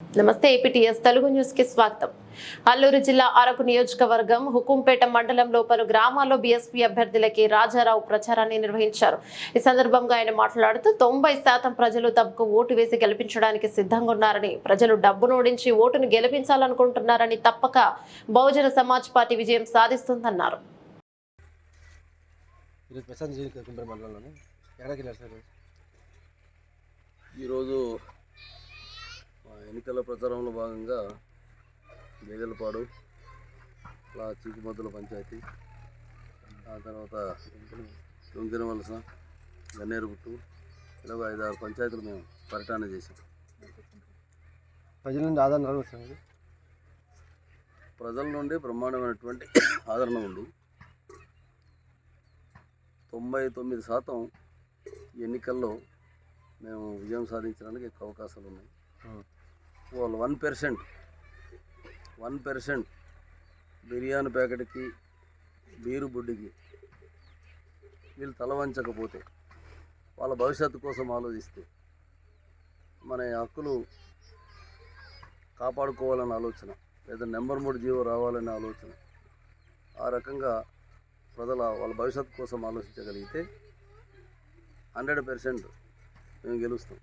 నమస్తే ఏపీటీఎస్ తెలుగు న్యూస్కి స్వాగతం. అల్లూరు జిల్లా అరకు నియోజకవర్గం హుకుంపేట మండలంలో పలు గ్రామాల్లో బీఎస్పీ అభ్యర్థులకి రాజారావు ప్రచారాన్ని నిర్వహించారు. ఈ సందర్భంగా ఆయన మాట్లాడుతూ తొంభై శాతం ప్రజలు తమకు ఓటు వేసి గెలిపించడానికి సిద్ధంగా ఉన్నారని ప్రజలు డబ్బు నోడించి ఓటును గెలిపించాలనుకుంటున్నారని తప్పక బహుజన సమాజ్ పార్టీ విజయం సాధిస్తుందన్నారు. ఈరోజు ఎన్నికల ప్రచారంలో భాగంగా గేదెలపాడు అలా చీకుమద్దుల పంచాయతీ ఆ తర్వాత లుంగిన వలస గన్నేరుగుట్టు ఇలాగ ఐదు ఆరు పంచాయతీలు మేము పర్యటన చేసాం ప్రజల నుండి ఇది? ప్రజల నుండి బ్రహ్మాండమైనటువంటి ఆదరణ ఉంది తొంభై తొమ్మిది శాతం ఎన్నికల్లో మేము విజయం సాధించడానికి ఎక్కువ అవకాశాలు ఉన్నాయి. వాళ్ళు one percent one percent biryani ప్యాకెట్కి beer బుడ్డికి వీళ్ళు తలవంచకపోతే వాళ్ళ భవిష్యత్తు కోసం ఆలోచిస్తే మన హక్కులు కాపాడుకోవాలన్న ఆలోచన లేదా నెంబర్ మూడు జీవో రావాలనే ఆలోచన ఆ రకంగా ప్రజల వాళ్ళ భవిష్యత్తు కోసం ఆలోచించగలిగితే హండ్రెడ్ పర్సెంట్ మేము గెలుస్తాం.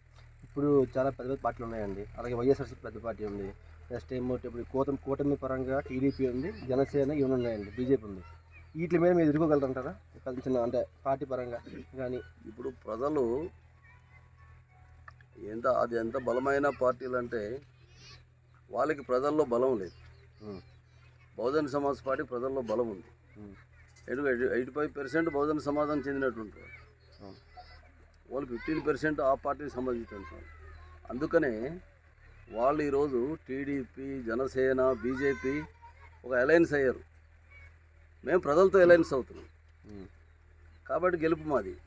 ఇప్పుడు చాలా పెద్ద పెద్ద పార్టీలు ఉన్నాయండి. అలాగే వైఎస్ఆర్సీ పెద్ద పార్టీ ఉంది. నెక్స్ట్ ఏమో ఇప్పుడు కూటమి కూటమి పరంగా టీడీపీ ఉంది జనసేన ఇవన్నీ ఉన్నాయండి బీజేపీ ఉంది. వీటి మీద మీరు ఎదుర్కోగలుగుతారా చిన్న అంటే పార్టీ పరంగా కానీ. ఇప్పుడు ప్రజలు ఎంత అది ఎంత బలమైన పార్టీలు అంటే వాళ్ళకి ప్రజల్లో బలం లేదు. బహుజన సమాజ్ పార్టీ ప్రజల్లో బలం ఉంది. ఎందుకంటే ఎయిటీ ఫైవ్ పర్సెంట్ బహుజన సమాజం చెందినటువంటి వాళ్ళు ఫిఫ్టీన్ పర్సెంట్ ఆ పార్టీకి వాళ్ళు అందుకనే వాళ్ళు ఈరోజు టీడీపీ జనసేన బీజేపీ ఒక అలయన్స్ అయ్యారు. మేము ప్రజలతో అలయన్స్ అవుతున్నాం. కాబట్టి గెలుపు మాది.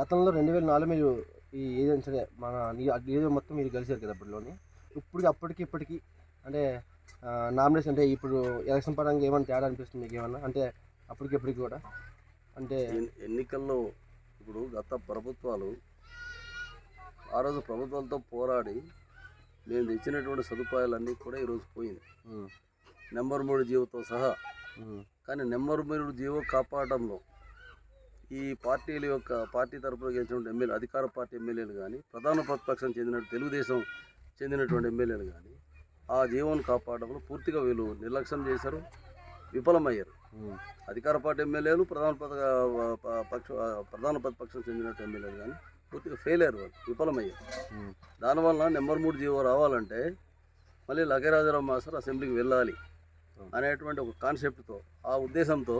గతంలో రెండు వేల నాలుగు మీరు ఈ ఏదైనా సరే మన ఏదో మొత్తం మీరు కలిసారు కదా అప్పటిలోని. ఇప్పుడు అప్పటికి ఇప్పటికి అంటే నామినేషన్ అంటే ఇప్పుడు ఎలక్షన్ పరంగా ఏమైనా తేడా అనిపిస్తుంది మీకు ఏమన్నా అంటే అప్పటికి ఇప్పటికి కూడా. అంటే ఎన్- ఎన్నికల్లో ఇప్పుడు గత ప్రభుత్వాలు ఆ రోజు ప్రభుత్వాలతో పోరాడి మేము తెచ్చినటువంటి సదుపాయాలన్నీ కూడా ఈరోజు పోయింది నెంబర్ మూడు జీవోతో సహా. కానీ నెంబర్ మూడు జీవో కాపాడడంలో ఈ పార్టీల యొక్క పార్టీ తరపున గెలిచినటువంటి ఎమ్మెల్యే అధికార పార్టీ ఎమ్మెల్యేలు కానీ ప్రధాన ప్రతిపక్షం చెందిన తెలుగుదేశం చెందినటువంటి ఎమ్మెల్యేలు కానీ ఆ జీవోను కాపాడడంలో పూర్తిగా వీళ్ళు నిర్లక్ష్యం చేశారు విఫలమయ్యారు. అధికార పార్టీ ఎమ్మెల్యేలు ప్రధాన పక్ష ప్రధాన ప్రతిపక్షం చెందినట్టు ఎమ్మెల్యేలు కానీ పూర్తిగా ఫెయిల్ అయ్యారు వాళ్ళు విఫలమయ్యారు. దానివల్ల నెంబర్ మూడు జీవో రావాలంటే మళ్ళీ లగరాజరావు మాస్టర్ అసెంబ్లీకి వెళ్ళాలి అనేటువంటి ఒక కాన్సెప్ట్తో ఆ ఉద్దేశంతో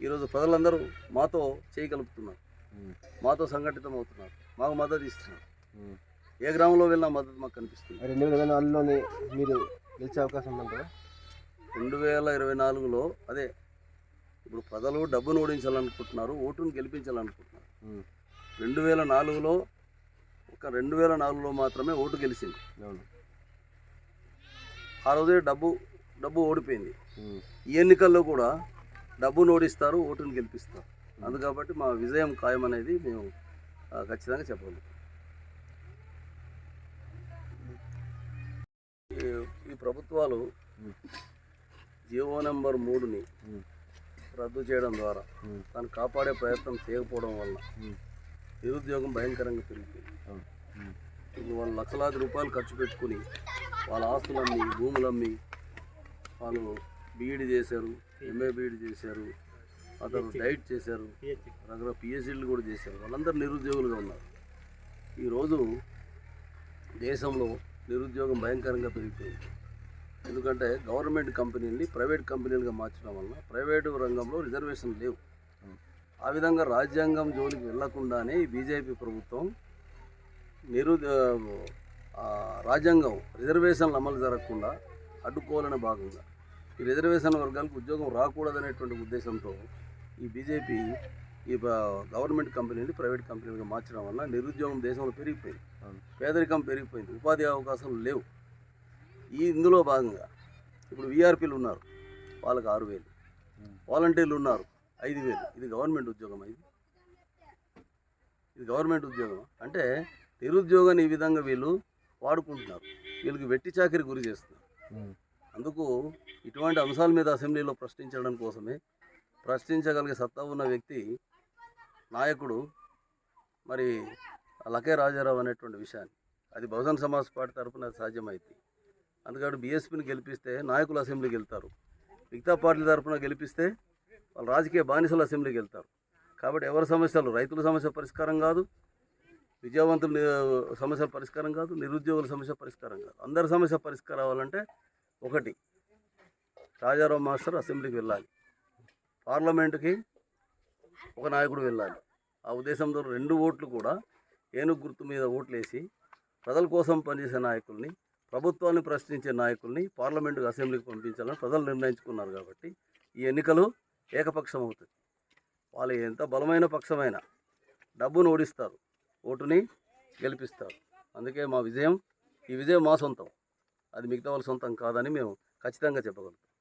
ఈరోజు ప్రజలందరూ మాతో చేయి కలుపుతున్నారు ఉం, మాతో సంఘటితం అవుతున్నారు మాకు మద్దతు ఇస్తున్నారు. ఏ గ్రామంలో వెళ్ళినా మద్దతు మాకు కనిపిస్తుంది. రెండు వేల ఇరవై నాలుగులోని మీరు గెలిచే అవకాశం ఉందంటారా రెండు వేల ఇరవై నాలుగులో అదే ఇప్పుడు ప్రజలు డబ్బును ఓడించాలనుకుంటున్నారు ఓటును గెలిపించాలనుకుంటున్నారు. రెండు వేల నాలుగులో ఒక రెండు వేల నాలుగులో మాత్రమే ఓటు గెలిచింది. ఆ రోజే డబ్బు డబ్బు ఓడిపోయింది. ఈ ఎన్నికల్లో కూడా డబ్బును ఓడిస్తారు ఓటును గెలిపిస్తారు. అందు కాబట్టి మా విజయం ఖాయం అనేది మేము ఖచ్చితంగా చెప్పగలుగుతాం. ఈ- ప్రభుత్వాలు జియో నెంబర్ మూడుని రద్దు చేయడం ద్వారా దాన్ని కాపాడే ప్రయత్నం చేయకపోవడం వల్ల నిరుద్యోగం భయంకరంగా పెరిగిపోయింది. వాళ్ళు లక్షలాది రూపాయలు ఖర్చు పెట్టుకుని వాళ్ళ ఆస్తులమ్మి భూములమ్మి వాళ్ళు బీఈడి చేశారు ఎంఏ బీఈడి చేశారు అతను డైట్ చేశారు రకరకాల పిహెచ్డీలు కూడా చేశారు. వాళ్ళందరూ నిరుద్యోగులుగా ఉన్నారు. ఈరోజు దేశంలో నిరుద్యోగం భయంకరంగా పెరిగిపోయింది. ఎందుకంటే గవర్నమెంట్ కంపెనీల్ని ప్రైవేట్ కంపెనీలుగా మార్చడం వల్ల ప్రైవేటు రంగంలో రిజర్వేషన్ లేవు. ఆ విధంగా రాజ్యాంగం జోలికి వెళ్ళకుండానే బీజేపీ ప్రభుత్వం నిరు రాజ్యాంగం రిజర్వేషన్లు అమలు జరగకుండా అడ్డుకోవాలనే భాగంగా ఈ రిజర్వేషన్ వర్గాలకు ఉద్యోగం రాకూడదనేటువంటి ఉద్దేశంతో ఈ బీజేపీ ఈ గవర్నమెంట్ కంపెనీని ప్రైవేట్ కంపెనీలుగా మార్చడం వల్ల నిరుద్యోగం దేశంలో పెరిగిపోయింది. పేదరికం పెరిగిపోయింది. ఉపాధి అవకాశాలు లేవు. ఈ ఇందులో భాగంగా ఇప్పుడు వీఆర్పీలు ఉన్నారు. వాళ్ళకి ఆరు వేలు. వాలంటీర్లు ఉన్నారు. ఐదు వేలు. ఇది గవర్నమెంట్ ఉద్యోగం ఇది. ఇది గవర్నమెంట్ ఉద్యోగం. అంటే నిరుద్యోగాన్ని ఈ విధంగా వీళ్ళు వాడుకుంటున్నారు. వీళ్ళకి వెట్టి చాకిరి గురి చేస్తున్నారు. అందుకు ఇటువంటి అంశాల మీద అసెంబ్లీలో ప్రశ్నించడం కోసమే ప్రశ్నించగలిగే సత్తా ఉన్న వ్యక్తి నాయకుడు మరి లకే రాజారావు అనేటువంటి విషయాన్ని. అది బహుజన్ సమాజ్ పార్టీ తరఫున అది సాధ్యమైంది అందుకని బీఎస్పీని గెలిపిస్తే నాయకులు అసెంబ్లీకి వెళ్తారు మిగతా పార్టీల తరఫున గెలిపిస్తే వాళ్ళు రాజకీయ బానిసలు అసెంబ్లీకి వెళ్తారు కాబట్టి ఎవరి సమస్యలు? రైతుల సమస్య పరిష్కారం కాదు. విద్యావంతుల సమస్యల పరిష్కారం కాదు. నిరుద్యోగుల సమస్య పరిష్కారం కాదు. అందరి సమస్య పరిష్కారం అవ్వాలంటే ఒకటి రాజారావు మాస్టర్ అసెంబ్లీకి వెళ్ళాలి. పార్లమెంటుకి ఒక నాయకుడు వెళ్ళాలి. ఆ ఉద్దేశంతో రెండు ఓట్లు కూడా ఏనుగు గుర్తు మీద ఓట్లేసి ప్రజల కోసం పనిచేసే నాయకుల్ని ప్రభుత్వాన్ని ప్రశ్నించే నాయకుల్ని పార్లమెంటుకు అసెంబ్లీకి పంపించాలని ప్రజలు నిర్ణయించుకున్నారు కాబట్టి ఈ ఎన్నికలు ఏకపక్షం అవుతుంది వాళ్ళు ఎంత బలమైన పక్షమైన డబ్బును ఓడిస్తారు ఓటుని గెలిపిస్తారు. అందుకే మా విజయం ఈ విజయం మా సొంతం. అది మిగతా వాళ్ళ సొంతం కాదని మేము ఖచ్చితంగా చెప్పగలుగుతాం.